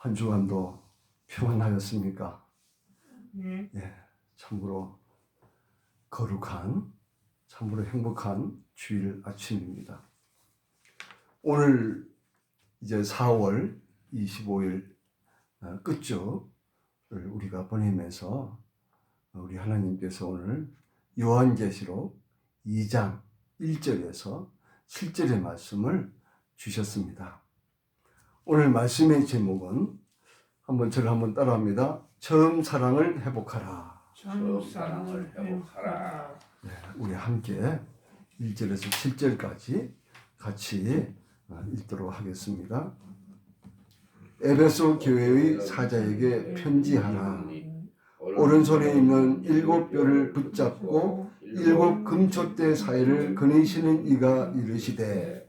한 주간도 평안하였습니까? 네. 예, 참으로 거룩한, 참으로 행복한 주일 아침입니다. 오늘 이제 4월 25일 어, 끝쪽을 우리가 보내면서 우리 하나님께서 오늘 요한계시록 2장 1절에서 7절의 말씀을 주셨습니다. 오늘 말씀의 제목은 한번 저를 한번 따라합니다. 처음 사랑을 회복하라. 처음 사랑을 회복하라. 네, 우리 함께 1절에서 7절까지 같이 어, 읽도록 하겠습니다. 에베소 교회의 사자에게 편지하라. 오른손에 있는 일곱 뼈를 붙잡고 일곱 금촛대 사이를 거니시는 이가 이르시되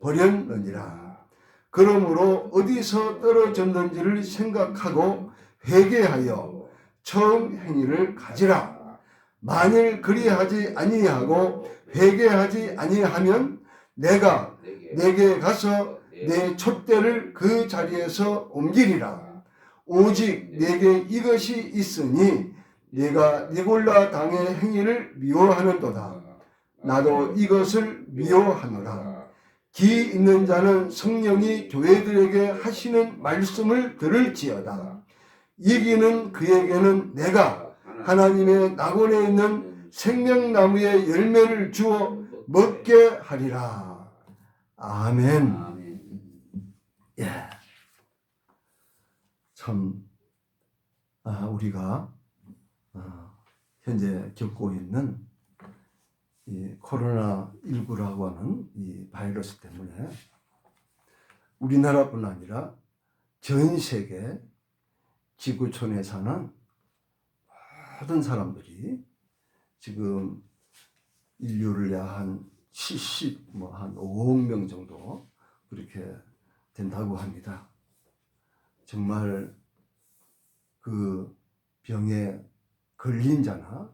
버렸느니라. 그러므로 어디서 떨어졌는지를 생각하고 회개하여 처음 행위를 가지라. 만일 그리하지 아니하고 회개하지 아니하면 내가 내게 가서 내 촛대를 그 자리에서 옮기리라. 오직 내게 이것이 있으니 내가 니골라 당의 행위를 미워하는도다. 나도 이것을 미워하노라. 기 있는 자는 성령이 교회들에게 하시는 말씀을 들을지어다. 이기는 그에게는 내가 하나님의 낙원에 있는 생명나무의 열매를 주어 먹게 하리라. 아멘. 예. 참, 아, 우리가 아, 현재 겪고 있는 이 코로나 19라고 하는 이 바이러스 때문에 우리나라뿐 아니라 전 세계 지구촌에 사는 모든 사람들이 지금 인류를 약한 70, 뭐 한 5억 명 정도 그렇게 된다고 합니다. 정말 그 병에 걸린 자나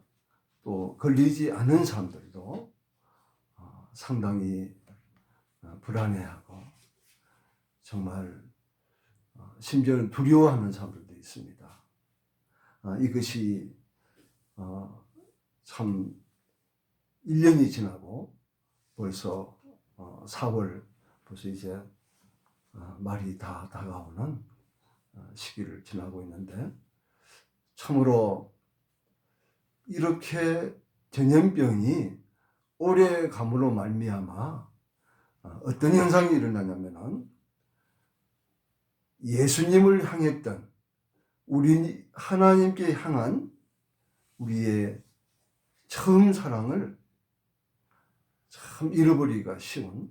또 걸리지 않은 사람들도 어, 상당히 어, 불안해하고 정말 어, 심지어는 두려워하는 사람들도 있습니다. 아, 이것이 참 1년이 지나고 벌써 4월 벌써 이제 말이 다 다가오는 시기를 지나고 있는데 참으로 이렇게 전염병이 오래 감으로 말미암아 어떤 현상이 일어나냐면은 예수님을 향했던 우리 하나님께 향한 우리의 처음 사랑을 참 잃어버리기가 쉬운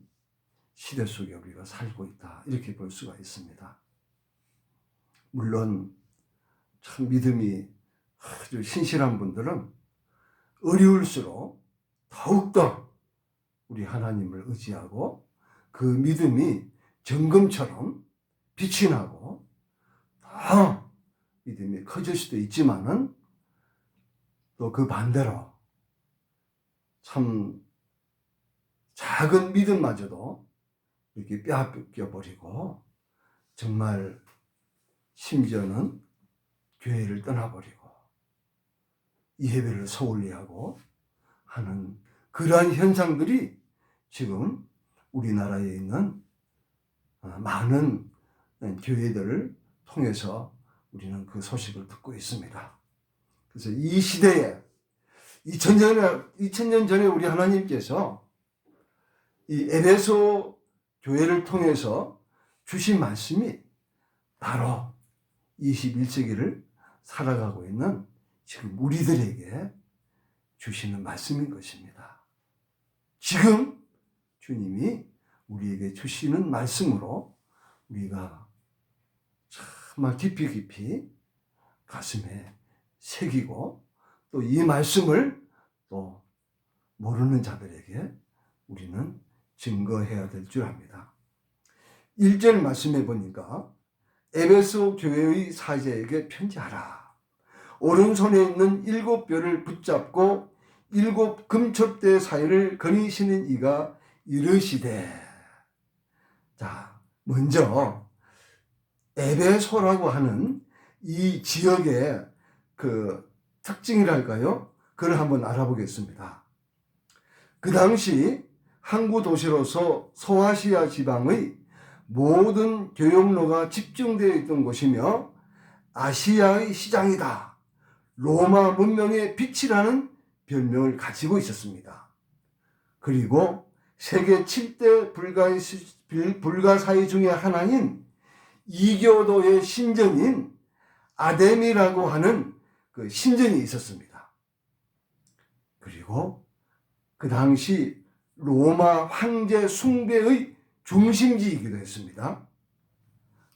시대 속에 우리가 살고 있다. 이렇게 볼 수가 있습니다. 물론 참 믿음이 아주 신실한 분들은 어려울수록 더욱더 우리 하나님을 의지하고 그 믿음이 정금처럼 빛이 나고 더 믿음이 커질 수도 있지만은 또 그 반대로 참 작은 믿음마저도 이렇게 뼈아껴 버리고 정말 심지어는 교회를 떠나버리고 예배를 소홀히 하고 하는 그러한 현상들이 지금 우리나라에 있는 어, 많은 교회들을 통해서 우리는 그 소식을 듣고 있습니다. 그래서 이 시대에 2000년, 2000년 전에 우리 하나님께서 이 에베소 교회를 통해서 주신 말씀이 바로 21세기를 살아가고 있는 지금 우리들에게 주시는 말씀인 것입니다. 지금 주님이 우리에게 주시는 말씀으로 우리가 참 정말 깊이 깊이 가슴에 새기고 또 이 말씀을 또 모르는 자들에게 우리는 증거해야 될 줄 압니다. 1절 말씀해 보니까 에베소 교회의 사제에게 편지하라. 오른손에 있는 일곱 뼈를 붙잡고 일곱 금첩대 사이를 거니시는 이가 이르시되 자 먼저 에베소라고 하는 이 지역의 그 특징이랄까요? 그걸 한번 알아보겠습니다. 그 당시 항구 도시로서 소아시아 지방의 모든 교역로가 집중되어 있던 곳이며 아시아의 시장이다. 로마 문명의 빛이라는 별명을 가지고 있었습니다. 그리고 세계 7대 불가의, 불가사의 중에 하나인 이교도의 신전인 아데미라고 하는 그 신전이 있었습니다. 그리고 그 당시 로마 황제 숭배의 중심지이기도 했습니다.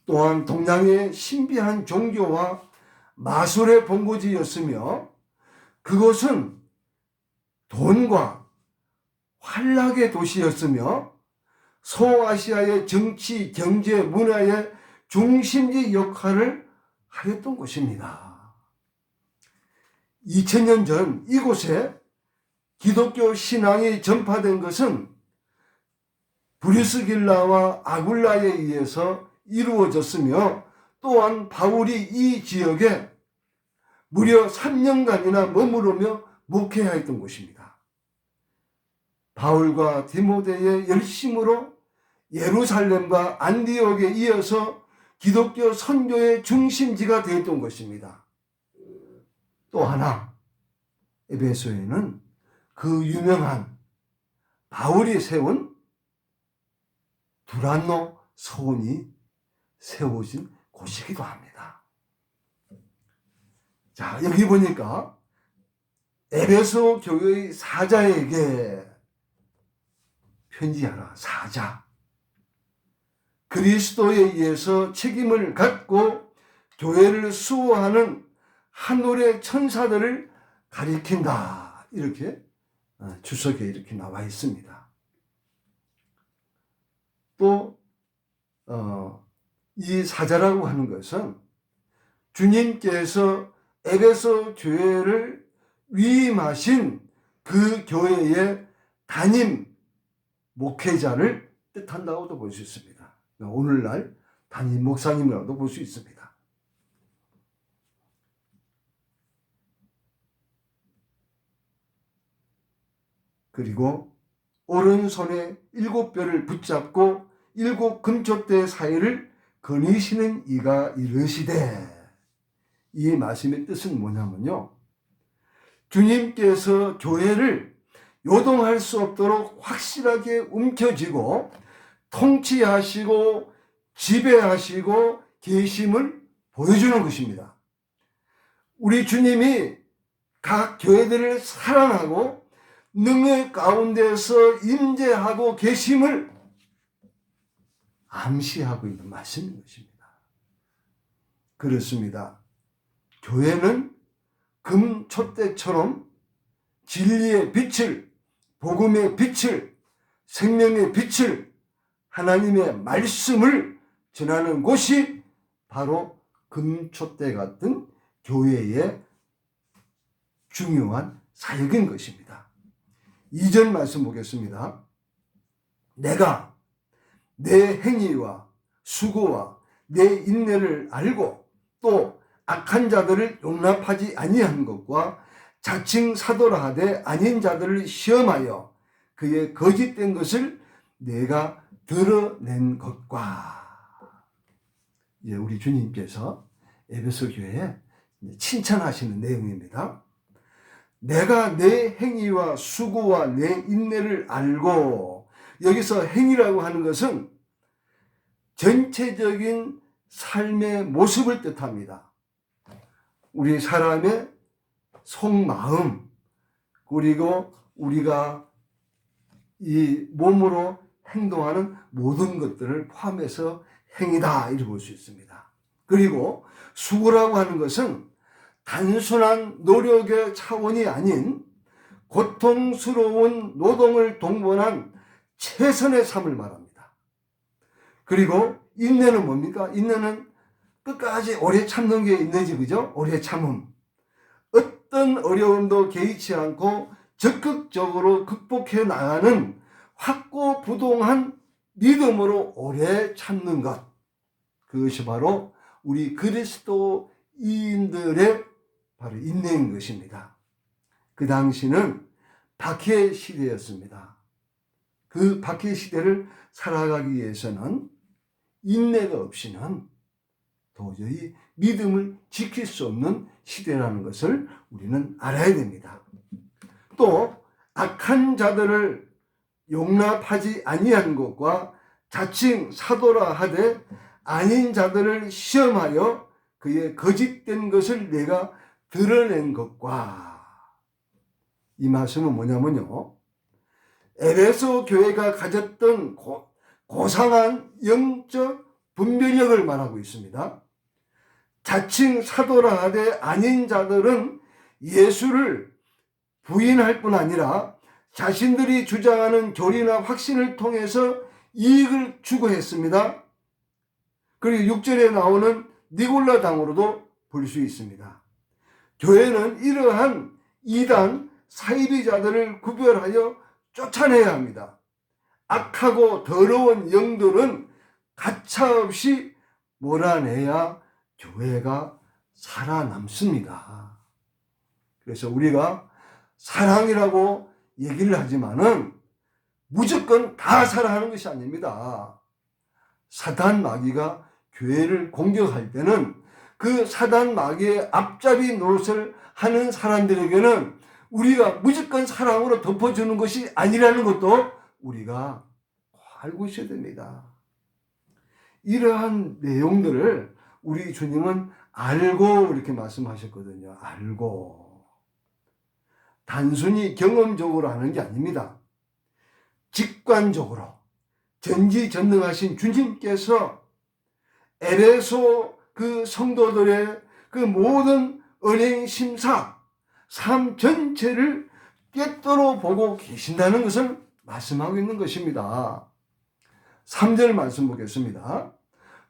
또한 동양의 신비한 종교와 마술의 본고지였으며 그것은 돈과 환락의 도시였으며 소아시아의 정치, 경제, 문화의 중심지 역할을 하였던 곳입니다. 2000년 전 이곳에 기독교 신앙이 전파된 것은 브리스길라와 아굴라에 의해서 이루어졌으며 또한 바울이 이 지역에 무려 3년간이나 머무르며 목회하였던 곳입니다. 바울과 디모데의 열심으로 예루살렘과 안디옥에 이어서 기독교 선교의 중심지가 되었던 것입니다. 또 하나 에베소에는 그 유명한 바울이 세운 두란노 서원이 세워진 곳이기도 합니다. 자, 여기 보니까 에베소 교회의 사자에게 편지하라. 사자. 그리스도에 의해서 책임을 갖고 교회를 수호하는 하늘의 천사들을 가리킨다. 이렇게 어, 주석에 이렇게 나와 있습니다. 또, 어, 이 사자라고 하는 것은 주님께서 에베소 교회를 위임하신 그 교회의 담임 목회자를 뜻한다고도 볼 수 있습니다. 오늘날 담임 목사님이라고도 볼 수 있습니다. 그리고 오른손에 일곱 뼈를 붙잡고 일곱 금쪽대 사이를 거니시는 이가 이르시되 이 말씀의 뜻은 뭐냐면요. 주님께서 교회를 요동할 수 없도록 확실하게 움켜쥐고 통치하시고 지배하시고 계심을 보여주는 것입니다. 우리 주님이 각 교회들을 사랑하고 능력 가운데서 임재하고 계심을 암시하고 있는 말씀인 것입니다. 그렇습니다. 교회는 금 촛대처럼 진리의 빛을, 복음의 빛을, 생명의 빛을, 하나님의 말씀을 전하는 곳이 바로 금촛대 같은 교회의 중요한 사역인 것입니다. 이전 말씀 보겠습니다. 내가 내 행위와 수고와 내 인내를 알고 또 악한 자들을 용납하지 아니한 것과 자칭 사도라 하되 아닌 자들을 시험하여 그의 거짓된 것을 내가 드러낸 것과 이제 우리 주님께서 에베소 교회에 칭찬하시는 내용입니다. 내가 내 행위와 수고와 내 인내를 알고 여기서 행위라고 하는 것은 전체적인 삶의 모습을 뜻합니다. 우리 사람의 속마음 그리고 우리가 이 몸으로 행동하는 모든 것들을 포함해서 행위다 이렇게 볼 수 있습니다. 그리고 수고라고 하는 것은 단순한 노력의 차원이 아닌 고통스러운 노동을 동반한 최선의 삶을 말합니다. 그리고 인내는 뭡니까? 인내는 끝까지 오래 참는 게 인내지, 그죠? 오래 참음. 어떤 어려움도 개의치 않고 적극적으로 극복해 나가는 확고부동한 믿음으로 오래 참는 것. 그것이 바로 우리 그리스도인들의 바로 인내인 것입니다. 그 당시는 박해 시대였습니다. 그 박해 시대를 살아가기 위해서는 인내가 없이는 도저히 믿음을 지킬 수 없는 시대라는 것을 우리는 알아야 됩니다. 또 악한 자들을 용납하지 아니한 것과 자칭 사도라 하되 아닌 자들을 시험하여 그의 거짓된 것을 내가 드러낸 것과 이 말씀은 뭐냐면요. 에베소 교회가 가졌던 고, 고상한 영적 분별력을 말하고 있습니다. 자칭 사도라 하되 아닌 자들은 예수를 부인할 뿐 아니라 자신들이 주장하는 교리나 확신을 통해서 이익을 추구했습니다. 그리고 6절에 나오는 니골라 당으로도 볼 수 있습니다. 교회는 이러한 이단 사이비자들을 구별하여 쫓아내야 합니다. 악하고 더러운 영들은 가차없이 몰아내야 교회가 살아남습니다. 그래서 우리가 사랑이라고 얘기를 하지만은 무조건 다 사랑하는 것이 아닙니다. 사단 마귀가 교회를 공격할 때는 그 사단 마귀의 앞잡이 노릇을 하는 사람들에게는 우리가 무조건 사랑으로 덮어주는 것이 아니라는 것도 우리가 알고 있어야 됩니다. 이러한 내용들을 우리 주님은 알고 이렇게 말씀하셨거든요. 알고. 단순히 경험적으로 하는 게 아닙니다. 직관적으로 전지전능하신 주님께서 에베소 그 성도들의 그 모든 은행 심사 삶 전체를 꿰뚫어 보고 계신다는 것을 말씀하고 있는 것입니다. 3절 말씀 보겠습니다.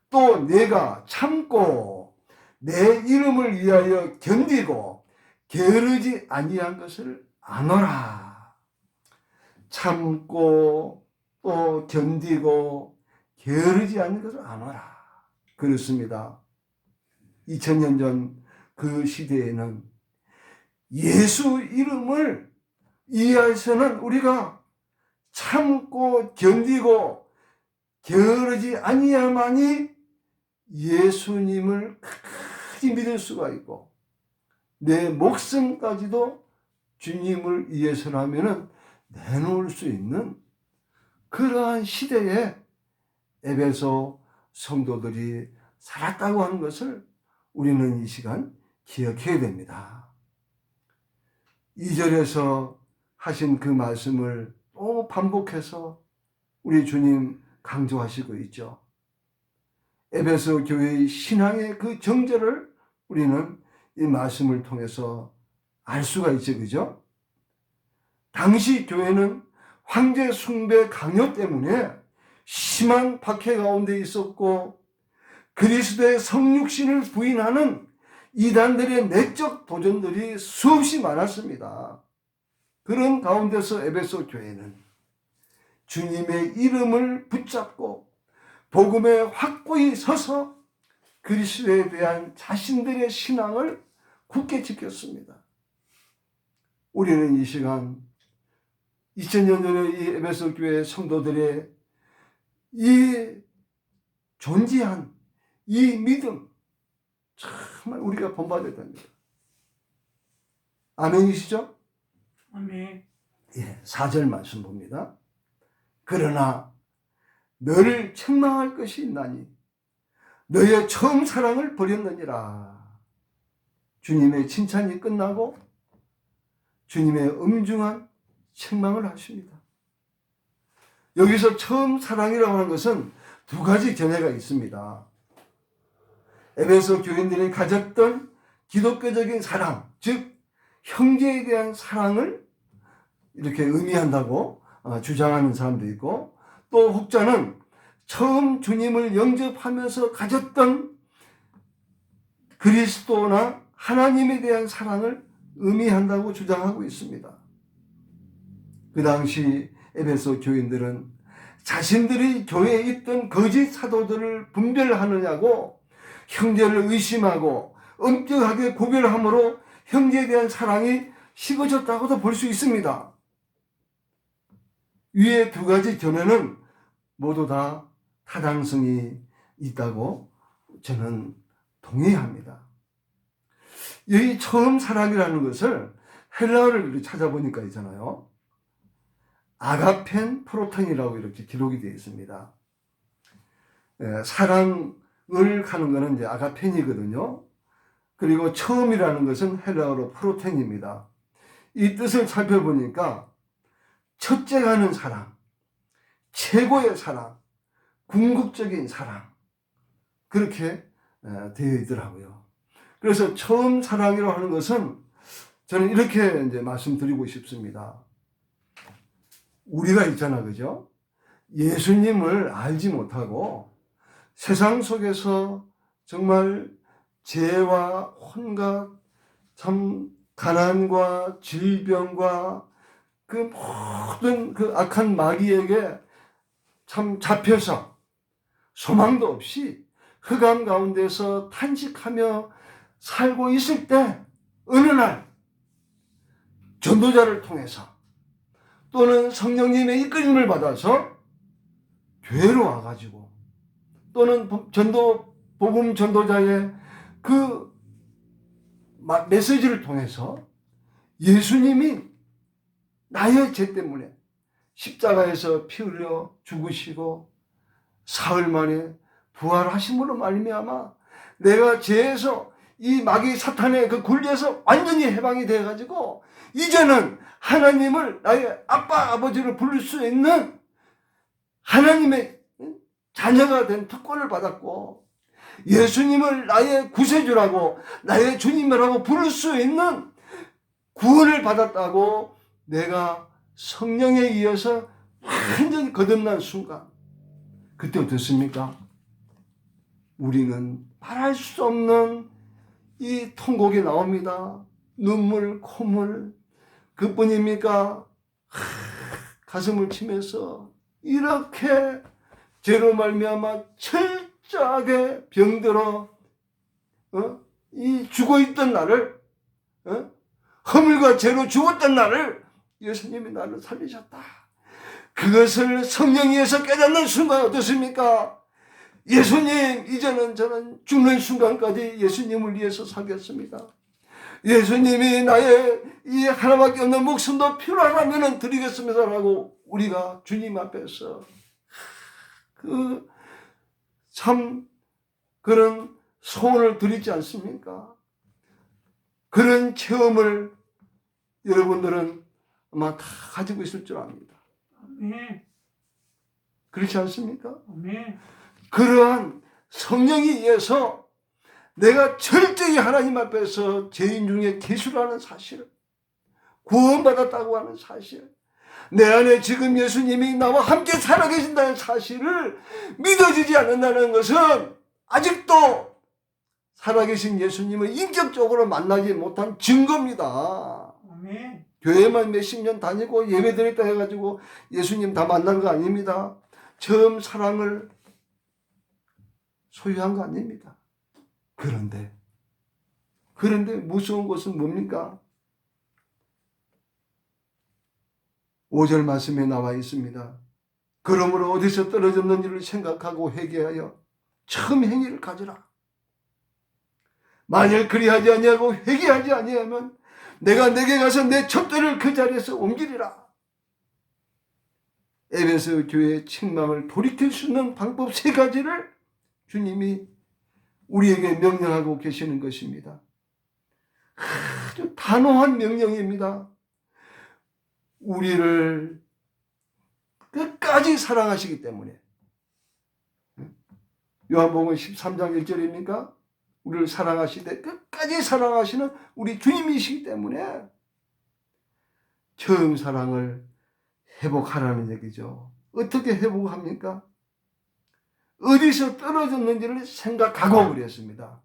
또 내가 참고 내 이름을 위하여 견디고 게으르지 아니한 것을 아노라. 참고 또 견디고 게으르지 않는 것을 아노라. 그렇습니다. 2000년 전 그 시대에는 예수 이름을 이해해서는 우리가 참고 견디고 게으르지 아니야만이 예수님을 끝까지 믿을 수가 있고 내 목숨까지도 주님을 위해서라면은 내놓을 수 있는 그러한 시대에 에베소 성도들이 살았다고 하는 것을 우리는 이 시간 기억해야 됩니다. 2절에서 하신 그 말씀을 또 반복해서 우리 주님 강조하시고 있죠. 에베소 교회의 신앙의 그 정절을 우리는 이 말씀을 통해서 알 수가 있죠. 그죠? 당시 교회는 황제 숭배 강요 때문에 심한 박해 가운데 있었고 그리스도의 성육신을 부인하는 이단들의 내적 도전들이 수없이 많았습니다. 그런 가운데서 에베소 교회는 주님의 이름을 붙잡고 복음에 확고히 서서 그리스도에 대한 자신들의 신앙을 굳게 지켰습니다. 우리는 이 시간 2000년 전에 이 에베소 교회 성도들의 이 존재한 이 믿음 정말 우리가 본받아야 됩니다. 아멘이시죠? 아멘. 예, 4절 말씀 봅니다. 그러나 너를 책망할 것이 있나니 너의 처음 사랑을 버렸느니라. 주님의 칭찬이 끝나고 주님의 엄중한 책망을 하십니다. 여기서 처음 사랑이라고 하는 것은 두 가지 견해가 있습니다. 에베소 교인들이 가졌던 기독교적인 사랑, 즉 형제에 대한 사랑을 이렇게 의미한다고 어, 주장하는 사람도 있고 또 혹자는 처음 주님을 영접하면서 가졌던 그리스도나 하나님에 대한 사랑을 의미한다고 주장하고 있습니다. 그 당시 에베소 교인들은 자신들이 교회에 있던 거짓 사도들을 분별하느냐고 형제를 의심하고 엄격하게 구별함으로 형제에 대한 사랑이 식어졌다고도 볼 수 있습니다. 위의 두 가지 견해는 모두 다 타당성이 있다고 저는 동의합니다. 여기 처음 사랑이라는 것을 헬라어를 찾아보니까 있잖아요. 아가펜 프로톤이라고 이렇게 기록이 되어 있습니다. 예, 사랑 을 하는 것은 이제 아가펜이거든요. 그리고 처음이라는 것은 헬라어로 프로텐입니다. 이 뜻을 살펴보니까 첫째가 하는 사랑, 최고의 사랑, 궁극적인 사랑 그렇게 에, 되어 있더라고요. 그래서 처음 사랑이라고 하는 것은 저는 이렇게 이제 말씀드리고 싶습니다. 우리가 있잖아, 그죠? 예수님을 알지 못하고 세상 속에서 정말 죄와 혼과 참 가난과 질병과 그 모든 그 악한 마귀에게 참 잡혀서 소망도 없이 흑암 가운데서 탄식하며 살고 있을 때 어느 날 전도자를 통해서 또는 성령님의 이끌림을 받아서 교회로 와가지고 또는 전도 복음 전도자의 그 마- 메시지를 통해서 예수님이 나의 죄 때문에 십자가에서 피 흘려 죽으시고 사흘 만에 부활하심으로 말미암아 내가 죄에서 이 마귀 사탄의 그 굴리에서 완전히 해방이 되어 가지고 이제는 하나님을 나의 아빠 아버지를 부를 수 있는 하나님의 자녀가 된 특권을 받았고 예수님을 나의 구세주라고 나의 주님이라고 부를 수 있는 구원을 받았다고 내가 성령에 의해서 완전히 거듭난 순간 그때 어떻습니까? 우리는 말할 수 없는 이 통곡이 나옵니다. 눈물, 콧물 그뿐입니까? 하, 가슴을 치면서 이렇게 죄로 말미암아 철저하게 병들어 어? 이 죽어 있던 나를 어? 허물과 죄로 죽었던 나를 예수님이 나를 살리셨다. 그것을 성령에서 깨닫는 순간 어떻습니까? 예수님, 이제는 저는 죽는 순간까지 예수님을 위해서 살겠습니다. 예수님이 나의 이 하나밖에 없는 목숨도 필요하다면 드리겠습니다라고 우리가 주님 앞에서 그 참 그런 소원을 드리지 않습니까? 그런 체험을 여러분들은 아마 다 가지고 있을 줄 압니다. 그렇지 않습니까? 그러한 성령에 의해서 내가 철저히 하나님 앞에서 죄인 중에 기술하는 사실, 구원받았다고 하는 사실, 내 안에 지금 예수님이 나와 함께 살아계신다는 사실을 믿어지지 않는다는 것은 아직도 살아계신 예수님을 인격적으로 만나지 못한 증거입니다. 아멘. 교회만 몇십 년 다니고 예배 드렸다 해가지고 예수님 다 만난 거 아닙니다. 처음 사랑을 소유한 거 아닙니다. 그런데, 그런데 무서운 것은 뭡니까? 5절 말씀에 나와 있습니다. 그러므로 어디서 떨어졌는지를 생각하고 회개하여 처음 행위를 가져라. 만일 그리하지 아니하고 회개하지 아니하면 내가 내게 가서 내 첩대를 그 자리에서 옮기리라. 에베소 교회의 책망을 돌이킬 수 있는 방법 세 가지를 주님이 우리에게 명령하고 계시는 것입니다. 아주 단호한 명령입니다. 우리를 끝까지 사랑하시기 때문에. 요한복음 13장 1절입니까? 우리를 사랑하시되 끝까지 사랑하시는 우리 주님이시기 때문에 처음 사랑을 회복하라는 얘기죠. 어떻게 회복합니까? 어디서 떨어졌는지를 생각하고 그랬습니다.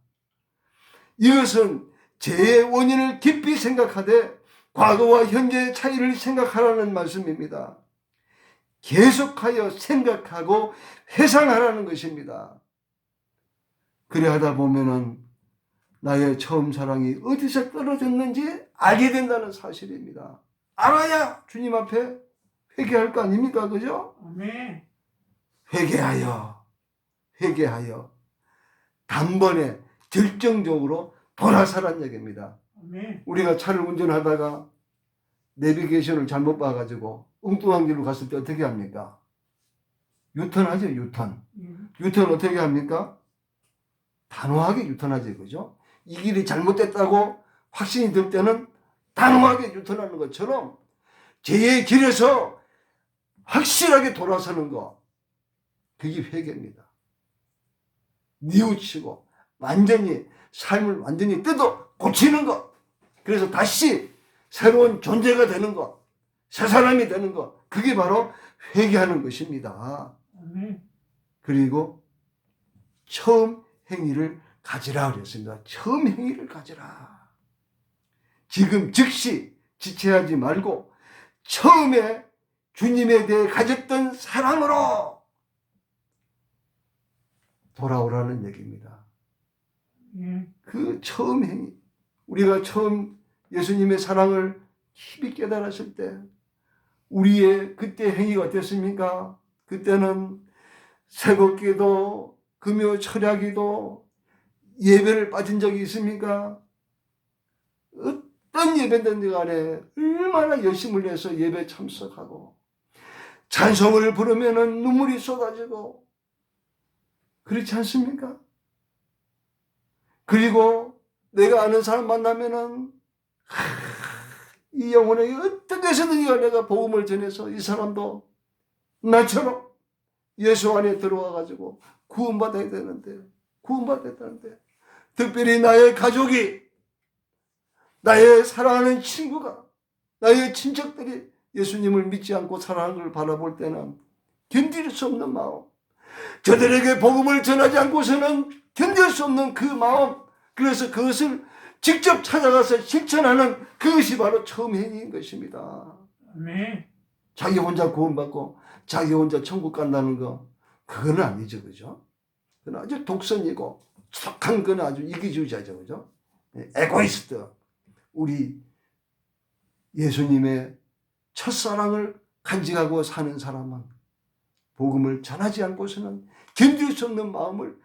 이것은 죄의 원인을 깊이 생각하되 과거와 현재의 차이를 생각하라는 말씀입니다. 계속하여 생각하고 회상하라는 것입니다. 그래 하다 보면은 나의 처음 사랑이 어디서 떨어졌는지 알게 된다는 사실입니다. 알아야 주님 앞에 회개할 거 아닙니까? 그죠? 회개하여, 회개하여, 단번에 결정적으로 돌아서란 얘기입니다. 아멘. 우리가 차를 운전하다가 내비게이션을 잘못 봐가지고 엉뚱한 길로 갔을 때 어떻게 합니까? 유턴하죠, 유턴. 음, 유턴 어떻게 합니까? 단호하게 유턴하죠, 그죠? 이 길이 잘못됐다고 확신이 들 때는 단호하게 유턴하는 것처럼 죄의 길에서 확실하게 돌아서는 거, 그게 회개입니다. 뉘우치고 완전히 삶을 완전히 뜯어 고치는 것. 그래서 다시 새로운 존재가 되는 것, 새 사람이 되는 것, 그게 바로 회개하는 것입니다. 그리고 처음 행위를 가지라 그랬습니다. 처음 행위를 가지라. 지금 즉시 지체하지 말고 처음에 주님에 대해 가졌던 사랑으로 돌아오라는 얘기입니다. 예. 그 처음 행위. 우리가 처음 예수님의 사랑을 깊이 깨달았을 때 우리의 그때 행위가 어땠습니까? 그때는 새곡기도 금요 철야기도 예배를 빠진 적이 있습니까? 어떤 예배든지 간에 얼마나 열심을 내서 예배 참석하고 찬송을 부르면은 눈물이 쏟아지고 그렇지 않습니까? 그리고 내가 아는 사람 만나면은 하, 이 영혼에게 어떻게 해서든지 내가 복음을 전해서 이 사람도 나처럼 예수 안에 들어와 가지고 구원받아야 되는데 구원받아야 되는데. 특별히 나의 가족이 나의 사랑하는 친구가 나의 친척들이 예수님을 믿지 않고 사랑하는 걸 바라볼 때는 견딜 수 없는 마음. 저들에게 복음을 전하지 않고서는 견딜 수 없는 그 마음 그래서 그것을 직접 찾아가서 실천하는 그것이 바로 처음 행위인 것입니다. 아멘. 자기 혼자 구원받고 자기 혼자 천국 간다는 거 그거는 아니죠 그죠? 그건 아주 독선이고 속한 건 아주 이기주의자죠 그죠? 예, 에고이스트 우리 예수님의 첫사랑을 간직하고 사는 사람은 복음을 전하지 않고서는 견딜 수 없는 마음을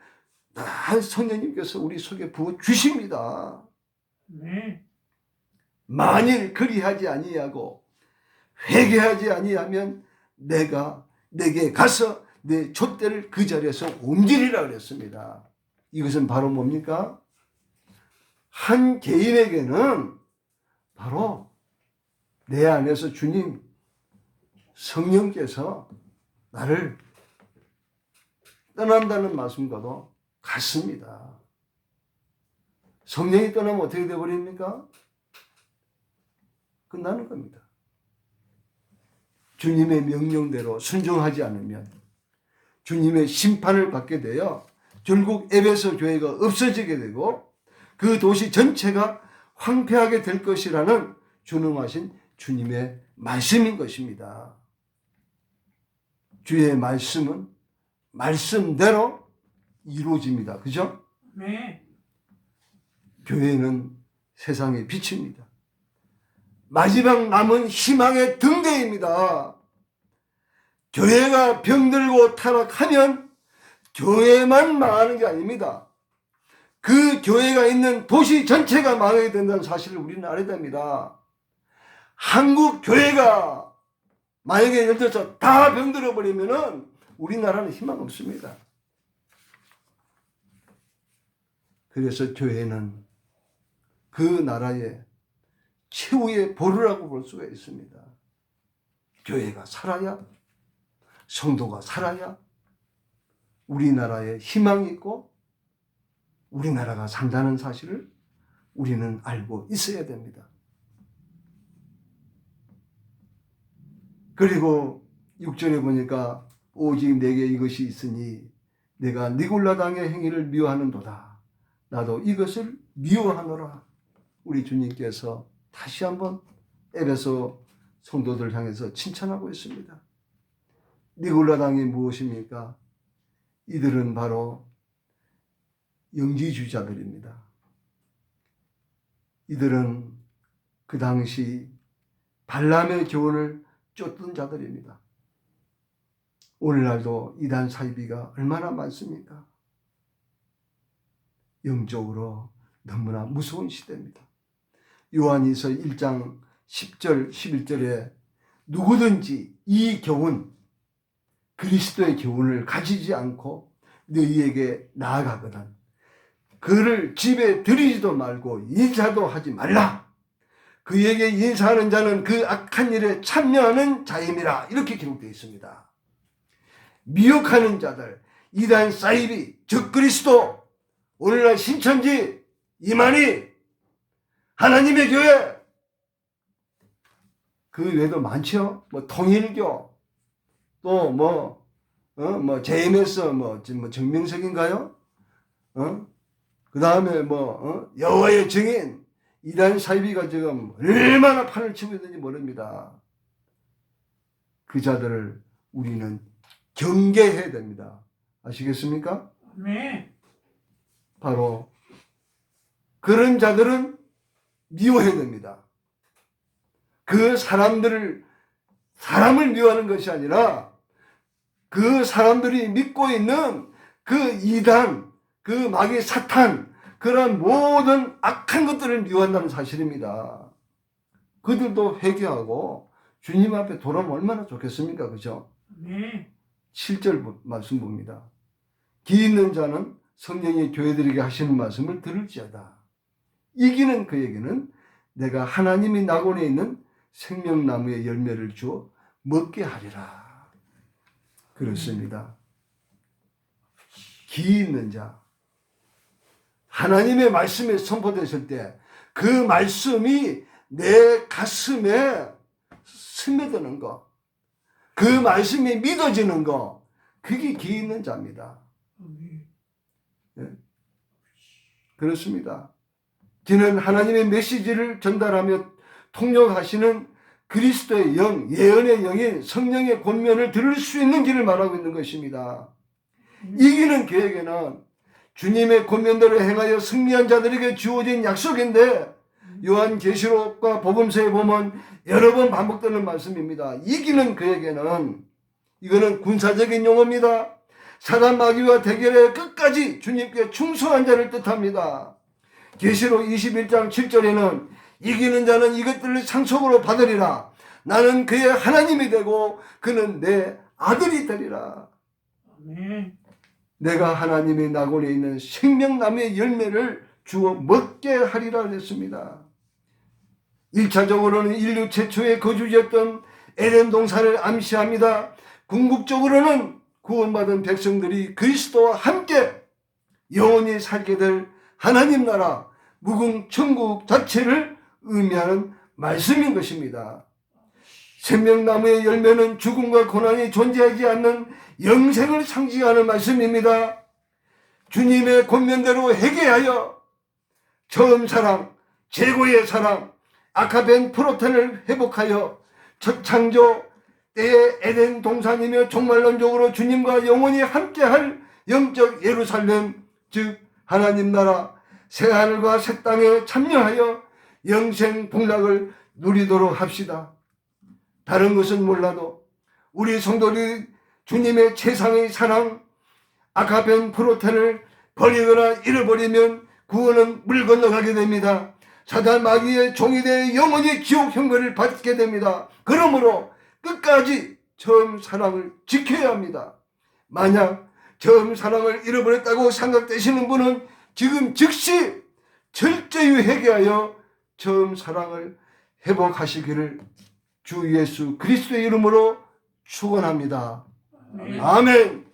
다 성령님께서 우리 속에 부어 주십니다. 아멘. 만일 그리하지 아니하고 회개하지 아니하면 내가 내게 가서 내 촛대를 그 자리에서 옮기리라 그랬습니다. 이것은 바로 뭡니까? 한 개인에게는 바로 내 안에서 주님 성령께서 나를 떠난다는 말씀과도 같습니다. 성령이 떠나면 어떻게 되어버립니까? 끝나는 겁니다. 주님의 명령대로 순종하지 않으면 주님의 심판을 받게 되어 결국 에베소 교회가 없어지게 되고 그 도시 전체가 황폐하게 될 것이라는 준엄하신 주님의 말씀인 것입니다. 주의 말씀은 말씀대로 이루어집니다. 그죠? 아멘. 교회는 세상의 빛입니다. 마지막 남은 희망의 등대입니다. 교회가 병들고 타락하면 교회만 망하는 게 아닙니다. 그 교회가 있는 도시 전체가 망하게 된다는 사실을 우리는 알아야 됩니다. 한국 교회가 만약에 예를 들어서 다 병들어 버리면은 우리나라는 희망 없습니다. 그래서 교회는 그 나라의 최후의 보루라고 볼 수가 있습니다. 교회가 살아야, 성도가 살아야 우리나라에 희망이 있고 우리나라가 산다는 사실을 우리는 알고 있어야 됩니다. 그리고 6절에 보니까 오직 내게 이것이 있으니 내가 니골라 당의 행위를 미워하는도다. 나도 이것을 미워하노라. 우리 주님께서 다시 한번 에베소 성도들 향해서 칭찬하고 있습니다. 니골라 당이 무엇입니까? 이들은 바로 영지주의자들입니다. 이들은 그 당시 발람의 교훈을 쫓던 자들입니다. 오늘날도 이단 사이비가 얼마나 많습니까? 영적으로 너무나 무서운 시대입니다. 요한이서 1장 10절 11절에 누구든지 이 교훈 그리스도의 교훈을 가지지 않고 너희에게 나아가거든 그를 집에 들이지도 말고 인사도 하지 말라. 그에게 인사하는 자는 그 악한 일에 참여하는 자임이라 이렇게 기록되어 있습니다. 미혹하는 자들, 이단 사이비, 즉 그리스도, 오늘날 신천지, 이만희, 하나님의 교회, 그 외에도 많죠. 뭐 통일교, 또 뭐, 어, 뭐 JMS, 뭐, 지금 뭐 정명석인가요? 어? 그 다음에 뭐 어? 여호와의 증인 이단 사이비가 지금 얼마나 판을 치고 있는지 모릅니다. 그 자들을 우리는 경계해야 됩니다. 아시겠습니까? 아멘. 바로 그런 자들은 미워해야 됩니다. 그 사람들을 사람을 미워하는 것이 아니라 그 사람들이 믿고 있는 그 이단, 그 마귀 사탄, 그런 모든 악한 것들을 미워한다는 사실입니다. 그들도 회개하고 주님 앞에 돌아오면 얼마나 좋겠습니까? 그죠? 아멘. 7절 말씀 봅니다. 기 있는 자는 성령이 교회들에게 하시는 말씀을 들을지어다. 이기는 그에게는 내가 하나님이 낙원에 있는 생명나무의 열매를 주어 먹게 하리라. 그렇습니다. 기 있는 자. 하나님의 말씀이 선포됐을 때 그 말씀이 내 가슴에 스며드는 것. 그 말씀이 믿어지는 거. 그게 기 있는 자입니다. 그렇습니다. 저는 하나님의 메시지를 전달하며 통역하시는 그리스도의 영, 예언의 영인 성령의 권면을 들을 수 있는 길을 말하고 있는 것입니다. 이기는 계획에는 주님의 권면대로 행하여 승리한 자들에게 주어진 약속인데 요한 계시록과 복음서에 보면 여러 번 반복되는 말씀입니다. 이기는 그에게는 이거는 군사적인 용어입니다. 사단 마귀와 대결에 끝까지 주님께 충성한 자를 뜻합니다. 계시록 21장 7절에는 이기는 자는 이것들을 상속으로 받으리라. 나는 그의 하나님이 되고 그는 내 아들이 되리라. 내가 하나님의 낙원에 있는 생명나무의 열매를 주어 먹게 하리라 했습니다. 1차적으로는 인류 최초의 거주지였던 에덴 동산을 암시합니다. 궁극적으로는 구원받은 백성들이 그리스도와 함께 영원히 살게 될 하나님 나라 무궁 천국 자체를 의미하는 말씀인 것입니다. 생명나무의 열매는 죽음과 고난이 존재하지 않는 영생을 상징하는 말씀입니다. 주님의 권면대로 회개하여 처음 사랑, 최고의 사랑, 아카벤 프로텐을 회복하여 첫 창조 때의 에덴 동산이며 종말론적으로 주님과 영원히 함께할 영적 예루살렘, 즉 하나님 나라 새 하늘과 새 땅에 참여하여 영생 복락을 누리도록 합시다. 다른 것은 몰라도 우리 성도들이 주님의 최상의 사랑 아카벤 프로텐을 버리거나 잃어버리면 구원은 물 건너가게 됩니다. 사단 마귀의 종이 되어 영원히 지옥 형벌을 받게 됩니다. 그러므로 끝까지 처음 사랑을 지켜야 합니다. 만약 처음 사랑을 잃어버렸다고 생각되시는 분은 지금 즉시 철저히 회개하여 처음 사랑을 회복하시기를 주 예수 그리스도의 이름으로 축원합니다. 아멘. 아멘.